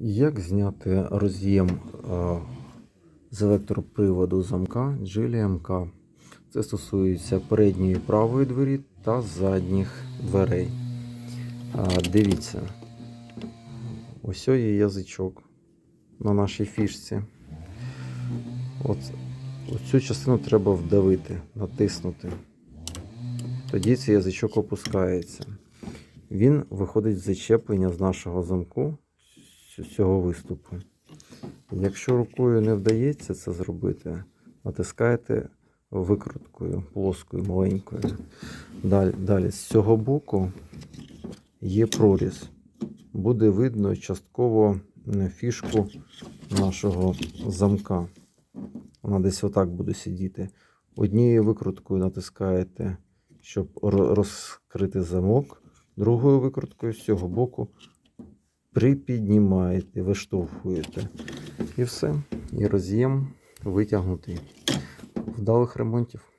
Як зняти роз'єм з електроприводу замка Geely MK? Це стосується передньої правої двері та задніх дверей. Дивіться, ось є язичок на нашій фішці. От, оцю частину треба вдавити, натиснути. Тоді цей язичок опускається. Він виходить з зачеплення з нашого замку цього виступу. Якщо рукою не вдається це зробити, натискаєте викруткою плоскою, маленькою. Далі, далі з цього боку є проріз. Буде видно частково фішку нашого замка. Вона десь отак буде сидіти. Однією викруткою натискаєте, щоб розкрити замок, другою викруткою з цього боку припіднімаєте, виштовхуєте. І все. І роз'єм витягнутий. Вдалих ремонтів.